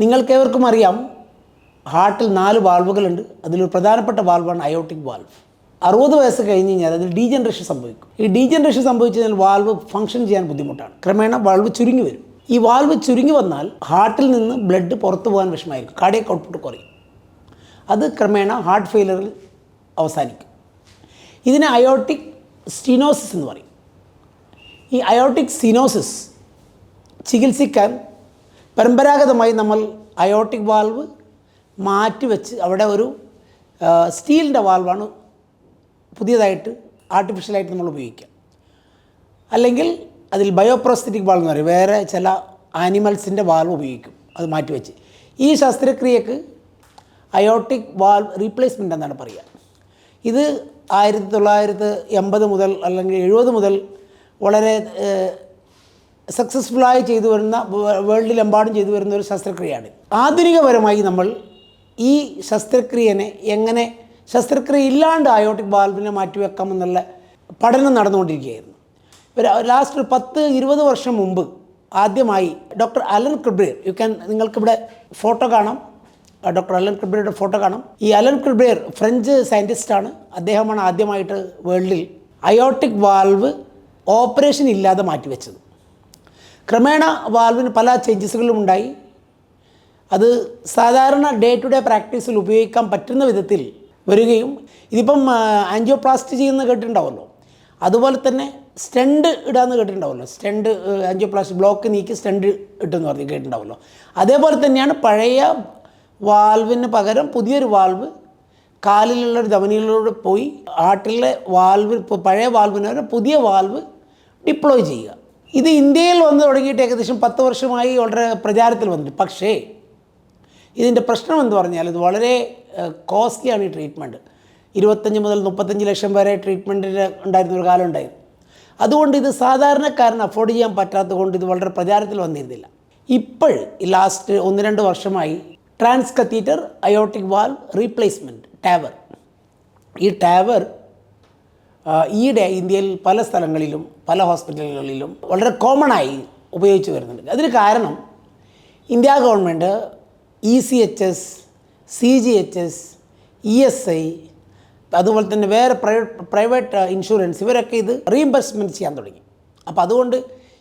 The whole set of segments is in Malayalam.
നിങ്ങൾക്കേവർക്കും അറിയാം ഹാർട്ടിൽ നാല് വാൾവുകളുണ്ട്. അതിലൊരു പ്രധാനപ്പെട്ട വാൾവാണ് അയോട്ടിക് വാൾവ്. അറുപത് വയസ്സ് കഴിഞ്ഞ് കഴിഞ്ഞാൽ അതിൽ ഡീജനറേഷൻ സംഭവിക്കും. ഈ ഡീജനറേഷൻ സംഭവിച്ചു കഴിഞ്ഞാൽ വാൾവ് ഫംഗ്ഷൻ ചെയ്യാൻ ബുദ്ധിമുട്ടാണ്. ക്രമേണ വാൾവ് ചുരുങ്ങി വരും. ഈ വാൽവ് ചുരുങ്ങി വന്നാൽ ഹാർട്ടിൽ നിന്ന് ബ്ലഡ് പുറത്തു പോകാൻ വിഷമമായിരിക്കും. കാർഡിയക് ഔട്ട്പുട്ട് കുറയും. അത് ക്രമേണ ഹാർട്ട് ഫെയിലറിൽ അവസാനിക്കും. ഇതിനെ അയോട്ടിക് സ്റ്റിനോസിസ് എന്ന് പറയും. ഈ അയോട്ടിക് സിനോസിസ് ചികിത്സിക്കാൻ പരമ്പരാഗതമായി നമ്മൾ അയോട്ടിക് വാൽവ് മാറ്റിവെച്ച് അവിടെ ഒരു സ്റ്റീലിന്റെ വാൽവാണ് പുതിയതായിട്ട് ആർട്ടിഫിഷ്യലായിട്ട് നമ്മൾ ഉപയോഗിക്കുക. അല്ലെങ്കിൽ അതിൽ ബയോപ്രോസ്തറ്റിക് വാൾവ് എന്ന് പറയും. വേറെ ചില ആനിമൽസിന്റെ വാൽവ് ഉപയോഗിക്കും അത് മാറ്റിവെച്ച്. ഈ ശസ്ത്രക്രിയക്ക് അയോട്ടിക് വാൽവ് റീപ്ലേസ്മെന്റ് എന്നാണ് പറയുക. ഇത് ആയിരത്തി തൊള്ളായിരത്തി എൺപത് മുതൽ അല്ലെങ്കിൽ എഴുപത് മുതൽ വളരെ സക്സസ്ഫുള്ളായി ചെയ്തു വരുന്ന വേൾഡിലെമ്പാടും ചെയ്തു വരുന്ന ഒരു ശസ്ത്രക്രിയയാണ്. ആധുനികപരമായി നമ്മൾ ഈ ശസ്ത്രക്രിയനെ എങ്ങനെ ശസ്ത്രക്രിയ ഇല്ലാണ്ട് അയോട്ടിക് വാൽവിനെ മാറ്റിവെക്കാമെന്നുള്ള പഠനം നടന്നുകൊണ്ടിരിക്കുകയായിരുന്നു. ലാസ്റ്റ് ഒരു പത്ത് ഇരുപത് വർഷം മുമ്പ് ആദ്യമായി doctor Alan Cribier you can നിങ്ങൾക്കിവിടെ ഫോട്ടോ കാണാം. ഡോക്ടർ അലൻ ക്രിബ്രിയറുടെ ഫോട്ടോ കാണാം. ഈ അലൻ ക്രിബ്രിയർ ഫ്രഞ്ച് സയന്റിസ്റ്റാണ് അദ്ദേഹമാണ് ആദ്യമായിട്ട് വേൾഡിൽ അയോട്ടിക് വാൽവ് ഓപ്പറേഷൻ ഇല്ലാതെ മാറ്റിവെച്ചത്. ക്രമേണ വാൽവിന് പല ചേഞ്ചസുകളും ഉണ്ടായി. അത് സാധാരണ ഡേ ടു ഡേ പ്രാക്ടീസിൽ ഉപയോഗിക്കാൻ പറ്റുന്ന വിധത്തിൽ വരികയും ഇതിപ്പം ആൻജിയോപ്ലാസ്റ്റി ചെയ്യുന്ന കേട്ടിട്ടുണ്ടാവുമല്ലോ. അതുപോലെ തന്നെ സ്റ്റണ്ട് ഇടാന്ന് കേട്ടിട്ടുണ്ടാവുമല്ലോ. സ്റ്റെൻഡ് ആൻജിയോപ്ലാസ്റ്റി ബ്ലോക്ക് നീക്കി സ്റ്റണ്ട് ഇട്ടെന്ന് പറഞ്ഞ് കേട്ടിട്ടുണ്ടാവുമല്ലോ. അതേപോലെ തന്നെയാണ് പഴയ വാൽവിന് പകരം പുതിയൊരു വാൽവ് കാലിലുള്ള ഒരു ധമനിയിലൂടെ പോയി ആട്ടിലെ വാൽവ് പഴയ വാൽവിന് പകരം പുതിയ വാൽവ് ഡിപ്ലോയ് ചെയ്യുക. ഇത് ഇന്ത്യയിൽ വന്ന് തുടങ്ങിയിട്ട് ഏകദേശം പത്ത് വർഷമായി വളരെ പ്രചാരത്തിൽ വന്നിട്ട് പക്ഷേ ഇതിന്റെ പ്രശ്നം എന്ന് പറഞ്ഞാൽ ഇത് വളരെ കോസ്റ്റ്ലിയാണ് ഈ ട്രീറ്റ്മെന്റ്. ഇരുപത്തഞ്ച് മുതൽ മുപ്പത്തഞ്ച് ലക്ഷം വരെ ട്രീറ്റ്മെന്റിന് ഉണ്ടായിരുന്ന ഒരു കാലം ഉണ്ടായിരുന്നു. അതുകൊണ്ട് ഇത് സാധാരണക്കാരന് അഫോർഡ് ചെയ്യാൻ പറ്റാത്തത് കൊണ്ട് ഇത് വളരെ പ്രചാരത്തിൽ വന്നിരുന്നില്ല. ഇപ്പോൾ ലാസ്റ്റ് ഒന്ന് രണ്ട് വർഷമായി transcatheter aortic valve replacement TAVR. ഈ ടാവർ ഈയിടെ ഇന്ത്യയിൽ പല സ്ഥലങ്ങളിലും പല ഹോസ്പിറ്റലുകളിലും വളരെ കോമൺ ആയി ഉപയോഗിച്ച് വരുന്നുണ്ട്. അതിന് കാരണം India government E C H S C G H S E S I അതുപോലെ തന്നെ വേറെ പ്രൈവറ്റ് പ്രൈവറ്റ് ഇൻഷുറൻസ് ഇവരൊക്കെ ഇത് റീഇംബേഴ്സ്മെന്റ് ചെയ്യാൻ തുടങ്ങി. അപ്പോൾ അതുകൊണ്ട്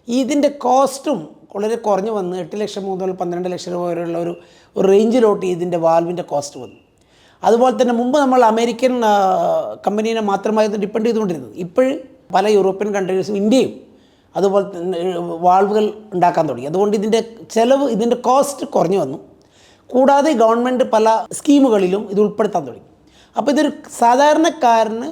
ഇതിന്റെ കോസ്റ്റും വളരെ കുറഞ്ഞു വന്ന് എട്ട് ലക്ഷം മുതൽ പന്ത്രണ്ട് ലക്ഷം രൂപ വരെയുള്ള ഒരു റേഞ്ചിലോട്ട് ഇതിന്റെ വാൽവിന്റെ കോസ്റ്റ് വന്നു. അതുപോലെ തന്നെ മുമ്പ് നമ്മൾ അമേരിക്കൻ കമ്പനീനെ മാത്രമായിരുന്നു ഡിപ്പെൻഡ് ചെയ്തുകൊണ്ടിരുന്നത്. ഇപ്പോഴും പല യൂറോപ്യൻ കൺട്രീസും ഇന്ത്യയും അതുപോലെ തന്നെ വാൾവുകൾ ഉണ്ടാക്കാൻ തുടങ്ങി. അതുകൊണ്ട് ഇതിന്റെ ചിലവ് ഇതിന്റെ കോസ്റ്റ് കുറഞ്ഞു വന്നു. കൂടാതെ ഗവൺമെന്റ് പല സ്കീമുകളിലും ഇത് ഉൾപ്പെടുത്താൻ തുടങ്ങി. അപ്പോൾ ഇതൊരു സാധാരണക്കാരന്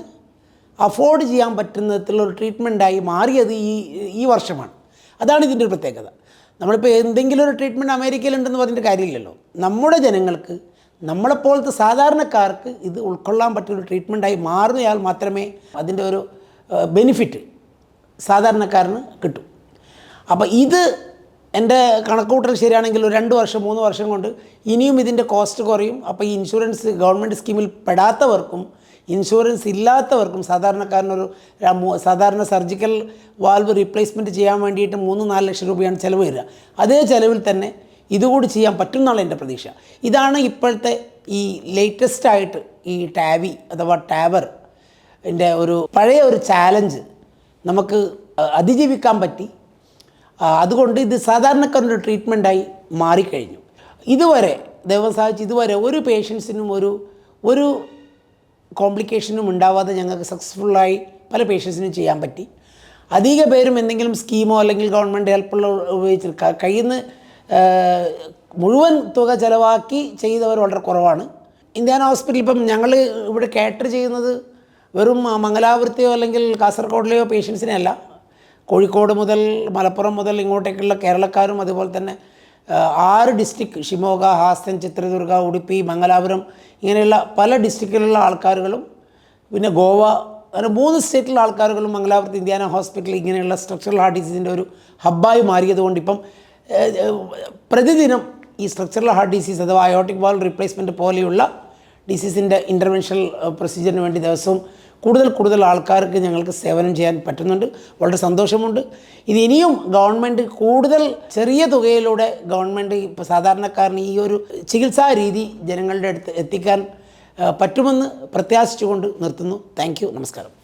അഫോർഡ് ചെയ്യാൻ പറ്റുന്ന തരത്തിലുള്ള ട്രീറ്റ്മെന്റായി മാറിയത് ഈ ഈ വർഷമാണ്. അതാണ് ഇതിന്റെ ഒരു പ്രത്യേകത. നമ്മളിപ്പോൾ എന്തെങ്കിലും ഒരു ട്രീറ്റ്മെന്റ് അമേരിക്കയിലുണ്ടെന്ന് പറഞ്ഞിട്ട് കാര്യമില്ലല്ലോ. നമ്മുടെ ജനങ്ങൾക്ക് നമ്മളെപ്പോലത്തെ സാധാരണക്കാർക്ക് ഇത് ഉൾക്കൊള്ളാൻ പറ്റിയൊരു ട്രീറ്റ്മെന്റായി മാറുന്നയാൾ മാത്രമേ അതിന്റെ ഒരു ബെനിഫിറ്റ് സാധാരണക്കാരന് കിട്ടും. അപ്പോൾ ഇത് എന്റെ കണക്കൂട്ടൽ ശരിയാണെങ്കിൽ ഒരു രണ്ട് വർഷം മൂന്ന് വർഷം കൊണ്ട് ഇനിയും ഇതിന്റെ കോസ്റ്റ് കുറയും. അപ്പോൾ ഈ ഇൻഷുറൻസ് ഗവൺമെന്റ് സ്കീമിൽ പെടാത്തവർക്കും ഇൻഷുറൻസ് ഇല്ലാത്തവർക്കും സാധാരണക്കാരനൊരു സാധാരണ സർജിക്കൽ വാൽവ് റീപ്ലേസ്മെന്റ് ചെയ്യാൻ വേണ്ടിയിട്ട് മൂന്ന് നാല് ലക്ഷം രൂപയാണ് ചിലവ് വരിക. അതേ ചിലവിൽ തന്നെ ഇതുകൂടി ചെയ്യാൻ പറ്റും എന്നുള്ള എന്റെ പ്രതീക്ഷ. ഇതാണ് ഇപ്പോഴത്തെ ഈ ലേറ്റസ്റ്റ് ആയിട്ട് ഈ ടാവി അഥവാ ടാവർ എന്റെ ഒരു പഴയ ഒരു ചാലഞ്ച് നമുക്ക് അതിജീവിക്കാൻ പറ്റി. അതുകൊണ്ട് ഇത് സാധാരണക്കാരന്റെ ട്രീറ്റ്മെന്റായി മാറിക്കഴിഞ്ഞു. ഇതുവരെ ദൈവം സാധിച്ച് ഇതുവരെ ഒരു പേഷ്യൻസിനും ഒരു ഒരു കോംപ്ലിക്കേഷനും ഉണ്ടാവാതെ ഞങ്ങൾക്ക് സക്സസ്ഫുള്ളായി പല പേഷ്യൻസിനും ചെയ്യാൻ പറ്റി. അധിക പേരും എന്തെങ്കിലും സ്കീമോ അല്ലെങ്കിൽ ഗവൺമെന്റ് ഹെൽപ്പുള്ള ഉപയോഗിച്ച് കയ്യിൽ നിന്ന് മുഴുവൻ തുക ചിലവാക്കി ചെയ്തവർ വളരെ കുറവാണ്. ഇന്ത്യൻ ഹോസ്പിറ്റൽ ഇപ്പം ഞങ്ങൾ ഇവിടെ കാറ്റർ ചെയ്യുന്നത് വെറും മംഗലാപുരത്തെയോ അല്ലെങ്കിൽ കാസർഗോഡിലെയോ പേഷ്യൻസിനെ അല്ല. കോഴിക്കോട് മുതൽ മലപ്പുറം മുതൽ ഇങ്ങോട്ടേക്കുള്ള കേരളക്കാരും അതുപോലെ തന്നെ ആറ് ഡിസ്ട്രിക്ട് ഷിമോഗ ഹാസൻ ചിത്രദുർഗ ഉടുപ്പി മംഗലാപുരം ഇങ്ങനെയുള്ള പല ഡിസ്ട്രിക്റ്റിലുള്ള ആൾക്കാരുകളും പിന്നെ ഗോവ അങ്ങനെ മൂന്ന് സ്റ്റേറ്റിലുള്ള ആൾക്കാരുകളും മംഗലാപുരത്ത് ഇന്ത്യാന ഹോസ്പിറ്റൽ ഇങ്ങനെയുള്ള സ്ട്രക്ചറൽ ഹാർട്ട് ഡിസീസിന്റെ ഒരു ഹബ്ബായി മാറിയതുകൊണ്ട് ഇപ്പം പ്രതിദിനം ഈ സ്ട്രക്ചറൽ ഹാർട്ട് ഡിസീസ് അഥവാ അയോട്ടിക് വാൾ റീപ്ലേസ്മെന്റ് പോലെയുള്ള ഡിസീസിന്റെ ഇന്റർവെൻഷണൽ പ്രൊസീജിയറിന് വേണ്ടി ദിവസവും കൂടുതൽ കൂടുതൽ ആൾക്കാർക്ക് ഞങ്ങൾക്ക് സേവനം ചെയ്യാൻ പറ്റുന്നുണ്ട്. വളരെ സന്തോഷമുണ്ട്. ഇത് ഇനിയും ഗവൺമെന്റ് കൂടുതൽ ചെറിയ തുകയിലൂടെ ഗവൺമെന്റ് ഇപ്പോൾ സാധാരണക്കാരന് ഈ ഒരു ചികിത്സാ രീതി ജനങ്ങളുടെ അടുത്ത് എത്തിക്കാൻ പറ്റുമെന്ന് പ്രത്യാശിച്ചുകൊണ്ട് നിർത്തുന്നു. താങ്ക് നമസ്കാരം.